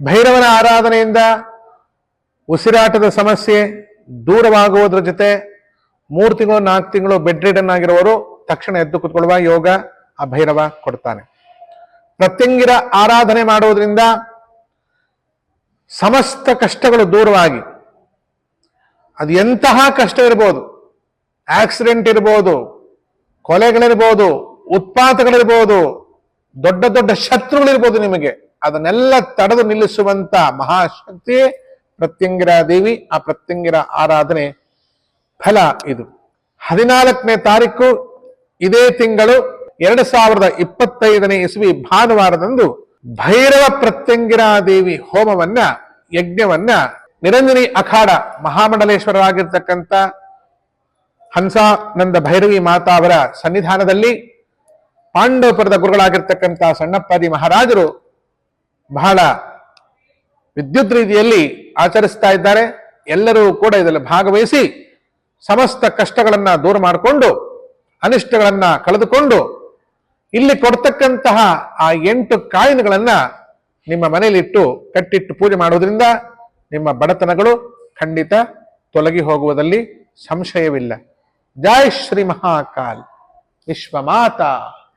ಭೈರವನ ಆರಾಧನೆಯಿಂದ ಉಸಿರಾಟದ ಸಮಸ್ಯೆ ದೂರವಾಗುವುದರ ಜೊತೆ ಮೂರು ತಿಂಗಳು, ನಾಲ್ಕು ತಿಂಗಳು ಬೆಡ್ ರಿಡನ್ ಆಗಿರುವವರು ತಕ್ಷಣ ಎದ್ದು ಕೂತ್ಕೊಳ್ಳುವ ಯೋಗ ಆ ಭೈರವ ಕೊಡ್ತಾನೆ. ಪ್ರತ್ಯಂಗಿರ ಆರಾಧನೆ ಮಾಡುವುದರಿಂದ ಸಮಸ್ತ ಕಷ್ಟಗಳು ದೂರವಾಗಿ, ಅದು ಎಂತಹ ಕಷ್ಟ ಇರ್ಬೋದು ಆಕ್ಸಿಡೆಂಟ್ ಇರ್ಬೋದು, ಕೊಲೆಗಳಿರ್ಬೋದು, ಉತ್ಪಾತಗಳಿರ್ಬೋದು, ದೊಡ್ಡ ದೊಡ್ಡ ಶತ್ರುಗಳಿರ್ಬೋದು ನಿಮಗೆ. ಅದನ್ನೆಲ್ಲ ತಡೆದು ನಿಲ್ಲಿಸುವಂತ ಮಹಾಶಕ್ತಿ ಪ್ರತ್ಯಂಗಿರ ದೇವಿ, ಆ ಪ್ರತ್ಯಂಗಿರ ಆರಾಧನೆ ಫಲ ಇದು. ಹದಿನಾಲ್ಕನೇ ತಾರೀಕು, ಇದೇ ತಿಂಗಳು, ಎರಡು ಸಾವಿರದ ಇಪ್ಪತ್ತೈದನೇ ಇಸ್ವಿ ಭಾನುವಾರದಂದು ಭೈರವ ಪ್ರತ್ಯಂಗಿರ ದೇವಿ ಹೋಮವನ್ನ, ಯಜ್ಞವನ್ನ ನಿರಂಜನಿ ಅಖಾಡ ಮಹಾಮಂಡಲೇಶ್ವರರಾಗಿರ್ತಕ್ಕಂಥ ಹಂಸಾನಂದ ಭೈರವಿ ಮಾತಾ ಅವರ ಸನ್ನಿಧಾನದಲ್ಲಿ ಪಾಂಡವಪುರದ ಗುರುಗಳಾಗಿರ್ತಕ್ಕಂಥ ಸಣ್ಣಪ್ಪಾದಿ ಮಹಾರಾಜರು ಬಹಳ ವಿದ್ಯುತ್ ರೀತಿಯಲ್ಲಿ ಆಚರಿಸ್ತಾ ಇದ್ದಾರೆ. ಎಲ್ಲರೂ ಕೂಡ ಇದರಲ್ಲಿ ಭಾಗವಹಿಸಿ ಸಮಸ್ತ ಕಷ್ಟಗಳನ್ನ ದೂರ ಮಾಡಿಕೊಂಡು, ಅನಿಷ್ಟಗಳನ್ನ ಕಳೆದುಕೊಂಡು, ಇಲ್ಲಿ ಕೊಡ್ತಕ್ಕಂತಹ ಆ ಎಂಟು ಕಾಯಿನ್ಗಳನ್ನ ನಿಮ್ಮ ಮನೆಯಲ್ಲಿಟ್ಟು ಕಟ್ಟಿಟ್ಟು ಪೂಜೆ ಮಾಡುವುದರಿಂದ ನಿಮ್ಮ ಬಡತನಗಳು ಖಂಡಿತ ತೊಲಗಿ ಹೋಗುವುದಲ್ಲಿ ಸಂಶಯವಿಲ್ಲ. ಜೈ ಶ್ರೀ ಮಹಾಕಾಲ್. ವಿಶ್ವಮಾತಾ.